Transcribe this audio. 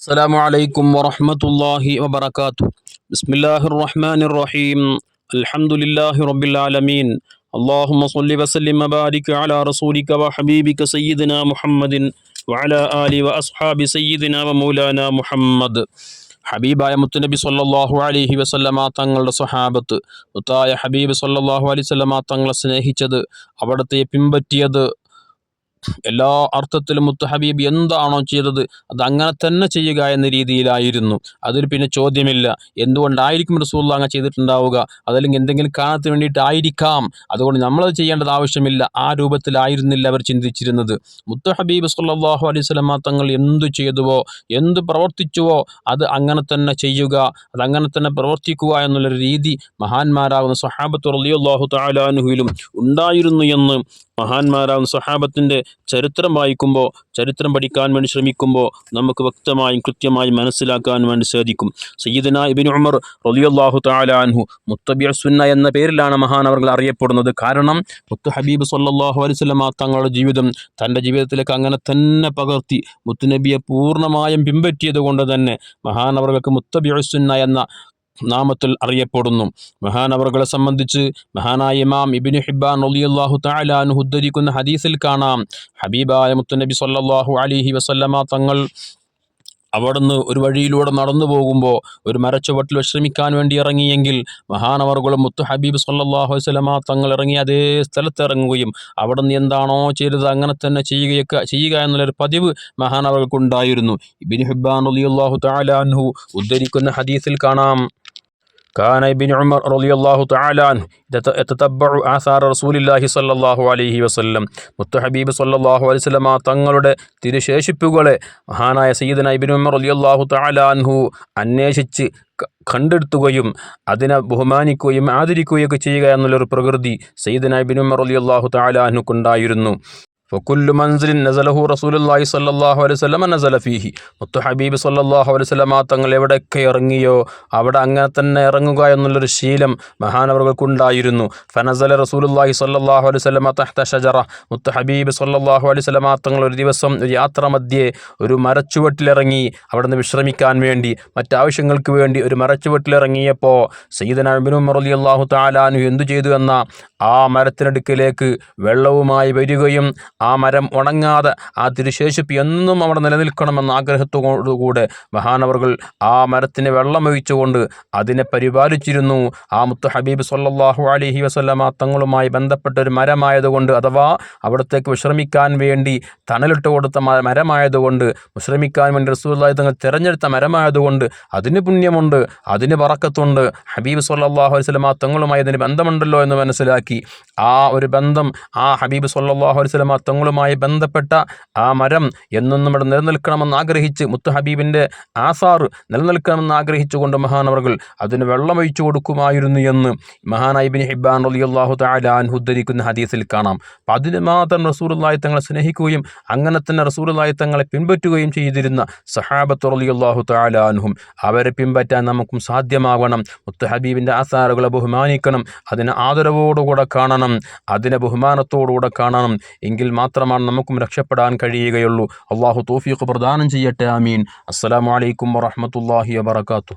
السلام عليكم ورحمة الله وبركاته بسم الله الرحمن الرحيم الحمد لله رب العالمين اللهم صل وسلم وبارك على رسولك وحبيبك سيدنا محمد وعلى آله وأصحاب سيدنا ومولانا محمد ഹബീബായ മുത്തുനബി സല്ലാഹു അലഹി വസല്ലമ തങ്ങളുടെ സ്വഹാബത്ത് മുത്തായ ഹബീബ് സല്ലാഹു അലൈഹി സ്വല്ലമ തങ്ങളെ സ്നേഹിച്ചത് അവിടത്തെ പിൻപറ്റിയത് എല്ലാ അർത്ഥത്തിലും മുത്തുഹബീബ് എന്താണോ ചെയ്തത് അത് അങ്ങനെ തന്നെ ചെയ്യുക എന്ന രീതിയിലായിരുന്നു. അതിൽ പിന്നെ ചോദ്യമില്ല. എന്തുകൊണ്ടായിരിക്കും റസൂള്ള അങ്ങനെ ചെയ്തിട്ടുണ്ടാവുക? അതല്ലെങ്കിൽ എന്തെങ്കിലും കാണത്തിന് വേണ്ടിയിട്ടായിരിക്കാം. അതുകൊണ്ട് നമ്മളത് ചെയ്യേണ്ടത് ആവശ്യമില്ല. ആ രൂപത്തിലായിരുന്നില്ല അവർ ചിന്തിച്ചിരുന്നത്. മുത്തുഹബീബ് സല്ലാഹു അലൈഹി സ്വലമ തങ്ങൾ എന്തു ചെയ്തുവോ എന്ത് പ്രവർത്തിച്ചുവോ അത് അങ്ങനെ തന്നെ ചെയ്യുക അത് അങ്ങനെ തന്നെ പ്രവർത്തിക്കുക എന്നുള്ളൊരു രീതി മഹാന്മാരാകുന്ന സഹാബത്ത് റലിയുള്ളാഹു താലാനുഹിലും ഉണ്ടായിരുന്നു എന്ന് മഹാന്മാരാകുന്ന സഹാബത്തിന്റെ ചരിത്രം വായിക്കുമ്പോൾ ചരിത്രം പഠിക്കാൻ വേണ്ടി ശ്രമിക്കുമ്പോൾ നമുക്ക് വ്യക്തമായും കൃത്യമായും മനസ്സിലാക്കാൻ വേണ്ടി സാധിക്കും. സയ്യിദന ഇബിൻ ഉമർ റലിയല്ലാഹു താലാൻഹു മുത്തബിയ സുന്ന എന്ന പേരിലാണ് മഹാനവർകൾ അറിയപ്പെടുന്നത്. കാരണം മുത്തു ഹബീബ് സല്ലാഹു അലൈവല്ലമ തങ്ങളുടെ ജീവിതം തന്റെ ജീവിതത്തിലേക്ക് അങ്ങനെ തന്നെ പകർത്തി മുത്തുനബിയെ പൂർണമായും പിൻപറ്റിയത് കൊണ്ട് തന്നെ മഹാനവർക്ക് മുത്തബിയ സുന്ന എന്ന നാമത്തിൽ അറിയപ്പെടുന്നു. മഹാനവറുകളെ സംബന്ധിച്ച് മഹാനായ ഇമാം ഇബിനു ഹിബാൻ റലിയല്ലാഹു താലാൻ ഉദ്ധരിക്കുന്ന ഹദീസിൽ കാണാം. ഹബീബായ മുത്തുനബി സല്ലാഹു അലിഹി വസല്ലമ തങ്ങൾ അവിടുന്ന് ഒരു വഴിയിലൂടെ നടന്നു പോകുമ്പോൾ ഒരു മരച്ചുവട്ടിൽ വിശ്രമിക്കാൻ വേണ്ടി ഇറങ്ങിയെങ്കിൽ മഹാനവറുകളും മുത്തു ഹബീബ് സല്ലാഹു വസ്ലമ തങ്ങൾ ഇറങ്ങി അതേ സ്ഥലത്ത് ഇറങ്ങുകയും അവിടുന്ന് എന്താണോ ചെയ്തത് അങ്ങനെ തന്നെ ചെയ്യുകയൊക്കെ ചെയ്യുക എന്നുള്ളൊരു പതിവ് മഹാനവറുകൾക്കുണ്ടായിരുന്നു. ഇബിൻ ഹിബാൻ അലിയുല്ലാഹു താലാൻഹു ഉദ്ധരിക്കുന്ന ഹദീസിൽ കാണാം. كان ابن عمر رضي الله تعالى عنه يتتبع آثار رسول الله صلى الله عليه وسلم മുത്തഹബീബ് സല്ലാഹു അലൈഹി സ്വലമ തങ്ങളുടെ തിരുശേഷിപ്പുകളെ മഹാനായ സയ്യിദന ഇബിൻ ഉമർ അലിയല്ലാഹു തലാൻഹു അന്വേഷിച്ച് കണ്ടെടുത്തുകയും അതിനെ ബഹുമാനിക്കുകയും ആദരിക്കുകയൊക്കെ ചെയ്യുക എന്നുള്ളൊരു പ്രകൃതി സയ്യിദന ഇബിൻ ഉമർ അലിയല്ലാഹു തലാൻഹുക്കുണ്ടായിരുന്നു ഫക്കുല്ലു മൻസിലിൻ നസലഹു റസൂലുല്ലാഹി സല്ലാഹു അലൈഹി സ്വലമ നസല ഫീഹി മുത്തു ഹബീബ് സല്ലാഹു അലൈഹി സ്വലമ തങ്ങൾ എവിടെയൊക്കെ ഇറങ്ങിയോ അവിടെ അങ്ങനെ തന്നെ ഇറങ്ങുക എന്നുള്ളൊരു ശീലം മഹാനവർക്കുണ്ടായിരുന്നു ഫനസല റസൂലുല്ലാഹി സല്ലാഹു അലൈഹി സ്വലമ തഹ്ത ഷജറ മുത്തു ഹബീബ് സല്ലാഹു അലൈഹി സ്വലമ തങ്ങൾ ഒരു ദിവസം ഒരു യാത്ര മധ്യേ ഒരു മരച്ചുവട്ടിലിറങ്ങി അവിടെ നിന്ന് വിശ്രമിക്കാൻ വേണ്ടി മറ്റാവശ്യങ്ങൾക്ക് വേണ്ടി ഒരു മരച്ചുവട്ടിലിറങ്ങിയപ്പോൾ സയ്യിദന അബിനു മറലി അള്ളാഹു താലാനു എന്തു ചെയ്തു എന്ന ആ മരത്തിനടുക്കിലേക്ക് വെള്ളവുമായി വരികയും ആ മരം ഉണങ്ങാതെ ആ തിരുശേഷിപ്പ് എന്നും അവിടെ നിലനിൽക്കണമെന്ന ആഗ്രഹത്തോടുകൂടെ മഹാനവർകൾ ആ മരത്തിന് വെള്ളമൊഴിച്ചുകൊണ്ട് അതിനെ പരിപാലിച്ചിരുന്നു. ആ മുത്തു ഹബീബ് സല്ലാഹു അലഹി വസ്ലമ തങ്ങളുമായി ബന്ധപ്പെട്ട ഒരു മരമായതുകൊണ്ട് അഥവാ അവിടത്തേക്ക് വിശ്രമിക്കാൻ വേണ്ടി തണലിട്ട് കൊടുത്ത മരമായതുകൊണ്ട് വിശ്രമിക്കാൻ വേണ്ടി റസൂല്ലായി തങ്ങൾ തിരഞ്ഞെടുത്ത മരമായതുകൊണ്ട് അതിന് പുണ്യമുണ്ട് അതിന് പറക്കത്തുണ്ട് ഹബീബ് സല്ലാഹു വസ്ലമ തങ്ങളുമായി അതിന് ബന്ധമുണ്ടല്ലോ എന്ന് മനസ്സിലാക്കി ആ ഒരു ബന്ധം ആ ഹബീബ് സല്ലാഹു വസ്ലമ തങ്ങളുമായി ബന്ധപ്പെട്ട ആ മരം എന്നും നമ്മുടെ നിലനിൽക്കണമെന്ന് ആഗ്രഹിച്ച് മുത്ത് ഹബീബിന്റെ ആസാർ നിലനിൽക്കണമെന്ന് ആഗ്രഹിച്ചുകൊണ്ട് മഹാനവറുകൾ അതിന് വെള്ളമൊഴിച്ചു കൊടുക്കുമായിരുന്നു എന്ന് മഹാനായിബിൻ ഹിബാൻ അലി അള്ളാഹു താലാൻ ഉദ്ധരിക്കുന്ന ഹദീസിൽ കാണാം. അപ്പം അതിന് മാത്രം റസൂറുല്ലായി തങ്ങളെ സ്നേഹിക്കുകയും അങ്ങനെ തന്നെ റസൂറുല്ലായി തങ്ങളെ പിൻപറ്റുകയും ചെയ്തിരുന്ന സഹാബത്ത് അലി അള്ളാഹു താലാൻഹും അവരെ പിൻപറ്റാൻ നമുക്കും സാധ്യമാവണം. മുത്ത് ഹബീബിന്റെ ആസാറുകളെ ബഹുമാനിക്കണം. അതിന് ആദരവോടുകൂടെ കാണണം. അതിനെ ബഹുമാനത്തോടുകൂടെ കാണണം. എങ്കിൽ മാത്രമാണ് നമുക്കും രക്ഷപ്പെടാൻ കഴിയുകയുള്ളൂ. അള്ളാഹു തോഫീഖ് പ്രദാനം ചെയ്യട്ടെ. ആമീൻ. അസ്സലാമലൈക്കും വറഹമത്തല്ലാഹി വാത്തു